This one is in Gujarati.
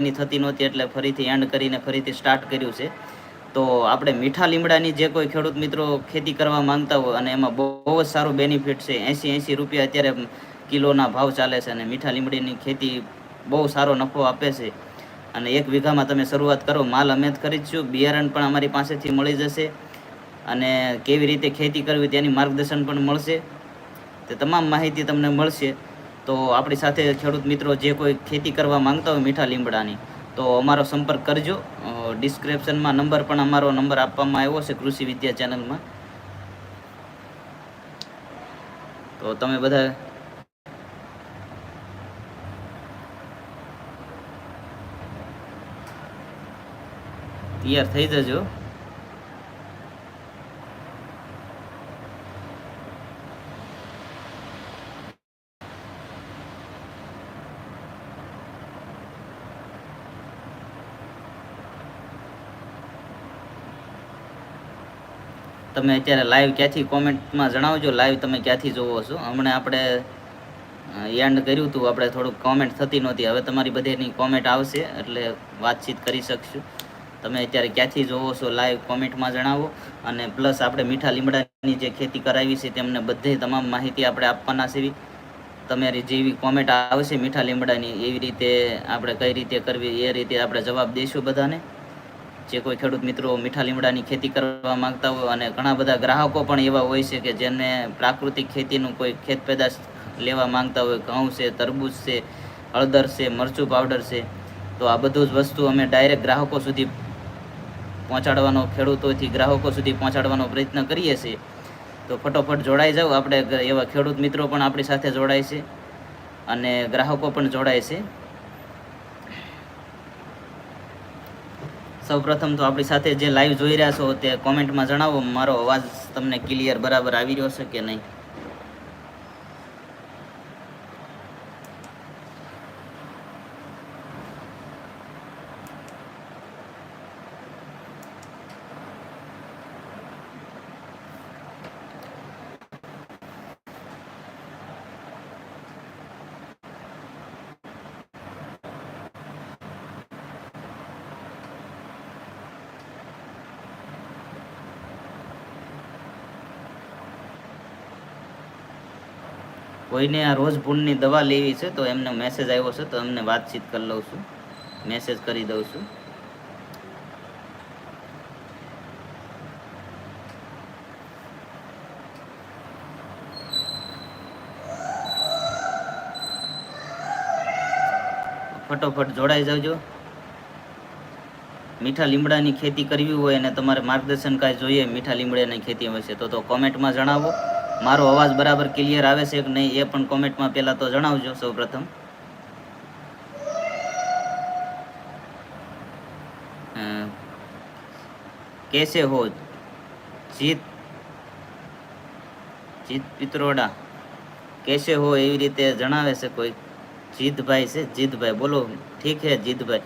ની થતી નહોતી એટલે ફરીથી એન્ડ કરીને ફરીથી સ્ટાર્ટ કર્યું છે. તો આપણે મીઠા લીમડાની જે કોઈ ખેડૂત મિત્રો ખેતી કરવા માંગતા હોય અને એમાં બહુ જ સારું બેનિફિટ છે એંસી એંસી રૂપિયા અત્યારે કિલોના ભાવ ચાલે છે અને મીઠા લીમડીની ખેતી બહુ સારો નફો આપે છે. અને એક વીઘામાં તમે શરૂઆત કરો, માલ અમે જ છું, બિયારણ પણ અમારી પાસેથી મળી જશે અને કેવી રીતે ખેતી કરવી તેની માર્ગદર્શન પણ મળશે. તે તમામ માહિતી તમને મળશે. તો આપણી સાથે ખેડૂત મિત્રો જે કોઈ ખેતી કરવા માંગતા હોય મીઠા લીમડાની, તો અમારો સંપર્ક કરજો. ડિસ્ક્રિપ્શનમાં નંબર પણ અમારો નંબર આપવામાં આવ્યો છે કૃષિ વિદ્યા ચેનલમાં. તો તમે બધા તૈયાર થઈ જજો. તમે અત્યારે લાઈવ ક્યાંથી કોમેન્ટમાં જણાવજો. લાઈવ તમે ક્યાંથી જોવો છો? હમણાં આપણે એન્ડ કર્યું હતું. આપણે થોડુંક કોમેન્ટ થતી નહોતી. હવે તમારી બધીની કોમેન્ટ આવશે, એટલે વાતચીત કરી શકશું. તમે અત્યારે ક્યાંથી જોવો છો લાઈવ કોમેન્ટમાં જણાવો. અને પ્લસ આપણે મીઠા લીમડાની જે ખેતી કરાવી છે, તેમને બધી તમામ માહિતી આપણે આપવાના છે. તમારી જેવી કોમેન્ટ આવશે મીઠા લીમડાની, એવી રીતે આપણે કઈ રીતે કરવી, એ રીતે આપણે જવાબ દઈશું બધાને. જે કોઈ ખેડૂત મિત્રો મીઠા લીમડાની ખેતી કરવા માંગતા હોય અને ઘણા બધા ગ્રાહકો પણ એવા હોય છે કે જેને પ્રાકૃતિક ખેતીનું કોઈ ખેત પેદાશ લેવા માંગતા હોય, ઘઉં છે, તરબૂચ છે, હળદર છે, મરચું પાવડર છે, તો આ બધું જ વસ્તુ અમે ડાયરેક્ટ ગ્રાહકો સુધી પહોંચાડવાનો, ખેડૂતોથી ગ્રાહકો સુધી પહોંચાડવાનો પ્રયત્ન કરીએ છીએ. તો ફટોફટ જોડાઈ જાઓ. આપણે એવા ખેડૂત મિત્રો પણ આપણી સાથે જોડાય છે અને ગ્રાહકો પણ જોડાય છે. સૌપ્રથમ તો આપણી સાથે જે લાઈવ જોઈ રહ્યા છો તે કોમેન્ટમાં જણાવો, મારો અવાજ તમને ક્લિયર બરાબર આવી રહ્યો છે કે નહીં? કોઈને આ રોજ ભૂલની દવા લેવી છે તો એમને મેસેજ આવ્યો છે તો એમને વાતચીત કરી લઉં છું. મેસેજ કરી દઉં છું. ફટોફટ જોડાઈ જાવજો. મીઠા લીમડાની ખેતી કરવી હોય અને તમારે માર્ગદર્શન કાંઈ જોઈએ મીઠા લીમડાની ખેતી વિશે તો તો કોમેન્ટમાં જણાવો. મારો અવાજ બરાબર ક્લિયર આવે છે કે નહીં એ પણ કોમેન્ટમાં પહેલાં તો જણાવજો સૌ પ્રથમ કેસે હો જીત? જીત પિત્રોડા, કેસે હો એવી રીતે જણાવે છે કોઈ? જીતભાઈ છે, જીતભાઈ. બોલો, ઠીક હે જીતભાઈ.